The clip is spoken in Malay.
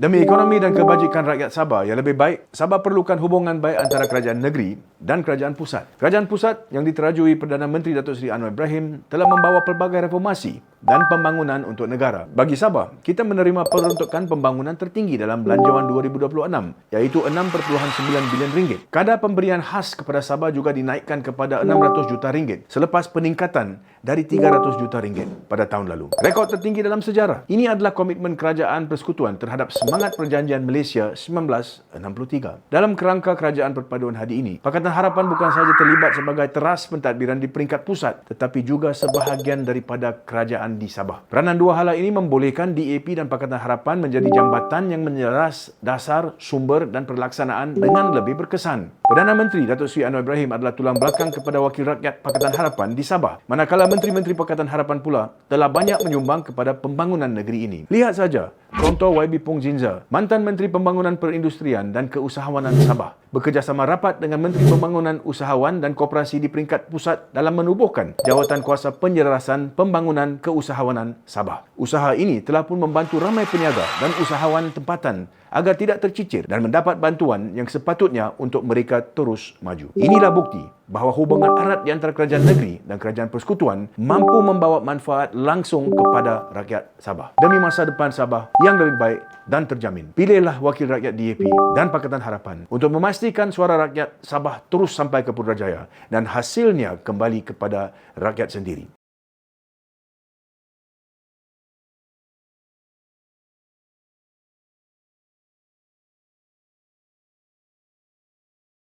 Demi ekonomi dan kebajikan rakyat Sabah yang lebih baik, Sabah perlukan hubungan baik antara kerajaan negeri dan kerajaan pusat. Kerajaan pusat yang diterajui Perdana Menteri Datuk Seri Anwar Ibrahim telah membawa pelbagai reformasi dan pembangunan untuk negara. Bagi Sabah, kita menerima peruntukan pembangunan tertinggi dalam belanjawan 2026 iaitu 6.9 bilion ringgit. Kadar pemberian khas kepada Sabah juga dinaikkan kepada 600 juta ringgit selepas peningkatan dari 300 juta ringgit pada tahun lalu. Rekod tertinggi dalam sejarah. Ini adalah komitmen kerajaan persekutuan terhadap semangat perjanjian Malaysia 1963. Dalam kerangka kerajaan perpaduan hari ini, Pakatan Harapan bukan sahaja terlibat sebagai teras pentadbiran di peringkat pusat tetapi juga sebahagian daripada kerajaan di Sabah. Peranan dua hala ini membolehkan DAP dan Pakatan Harapan menjadi jambatan yang menyeras dasar, sumber dan pelaksanaan dengan lebih berkesan. Perdana Menteri Datuk Seri Anwar Ibrahim adalah tulang belakang kepada wakil rakyat Pakatan Harapan di Sabah. Manakala menteri-menteri Pakatan Harapan pula telah banyak menyumbang kepada pembangunan negeri ini. Lihat saja, contoh YB Pong Jinza, mantan Menteri Pembangunan Perindustrian dan Keusahawanan Sabah, bekerjasama rapat dengan Menteri Pembangunan Usahawan dan Koperasi di peringkat pusat dalam menubuhkan Jawatan Kuasa Penyelarasan Pembangunan Keusahawanan Sabah. Usaha ini telah pun membantu ramai peniaga dan usahawan tempatan agar tidak tercicir dan mendapat bantuan yang sepatutnya untuk mereka terus maju. Inilah bukti bahawa hubungan erat di antara kerajaan negeri dan kerajaan persekutuan mampu membawa manfaat langsung kepada rakyat Sabah. Demi masa depan Sabah yang lebih baik dan terjamin. Pilihlah wakil rakyat DAP dan Pakatan Harapan untuk memastikan suara rakyat Sabah terus sampai ke Putrajaya dan hasilnya kembali kepada rakyat sendiri.